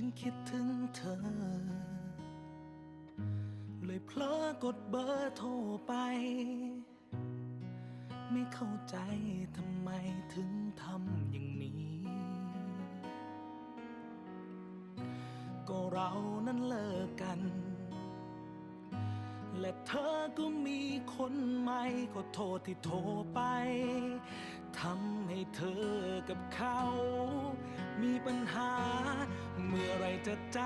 ฉันคิดถึงเธอ เลยเพลอกดเบอร์โทรไป ไม่เข้าใจทำไมถึงทำอย่างนี้ ก็เรานั้นเลิกกัน และเธอก็มีคนใหม่ขอโทษที่โทรไปทำให้เธอกับเขา มีปัญหา เมื่อไรจะจ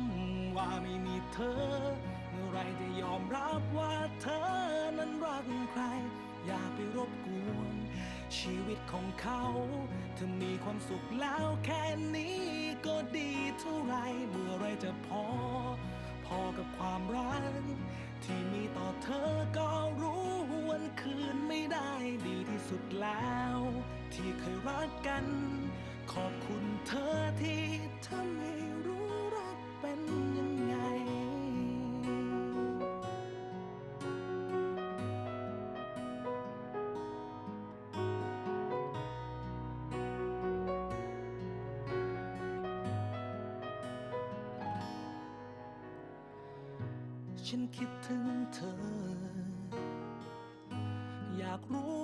ำว่าไม่มีเธอ เมื่อไรจะยอมรับว่าเธอนั้นรักใคร อย่าไปรบกวน ชีวิตของเขา เธอมีความสุขแล้วแค่นี้ก็ดีเท่าไร เมื่อไรจะพอ ที่เคยรักกัน ขอบคุณเธอที่ทำให้รู้รักเป็นยังไง ฉันคิดถึงเธอ อยากรู้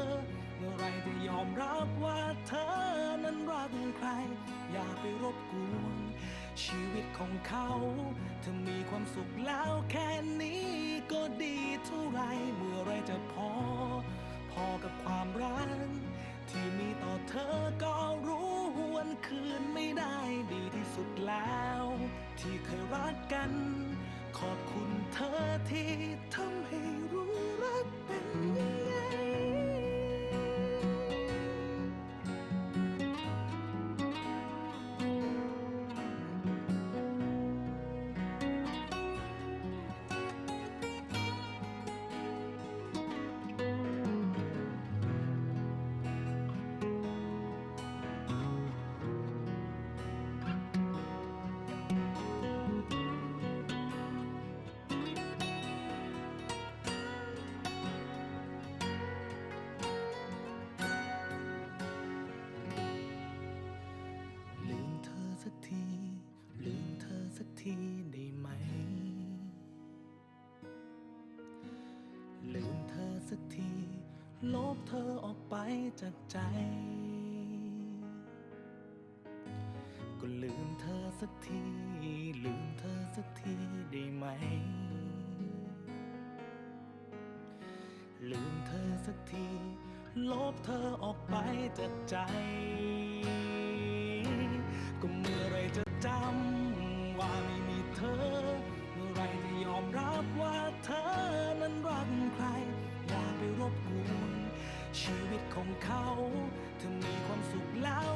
จะยอมรับว่าเธอนั้นรักใคร อย่าไปรบกวนชีวิตของเขาเธอมีความสุขแล้วแค่นี้ก็ดีเท่าไรเมื่อไรจะพอ พอกับความรักที่มีต่อเธอก็รู้วันคืนไม่ได้ดีที่สุดแล้ว ที่เคยรักกัน ขอบคุณเธอที่ทำให้รู้รักเป็น ทีได้ไหม ลืมเธอสักที ลบเธอออกไปจากใจ ก็ลืมเธอสักที ลืมเธอสักทีได้ไหม ลืมเธอสักที ลบเธอออกไปจากใจ ก็เมื่อไรจะจำ ว่าไม่มีเธอ เมื่อไรจะยอมรับว่าเธอนั้นรักใคร อย่าไปรบกวนชีวิตของเขาเธอมีความสุขแล้ว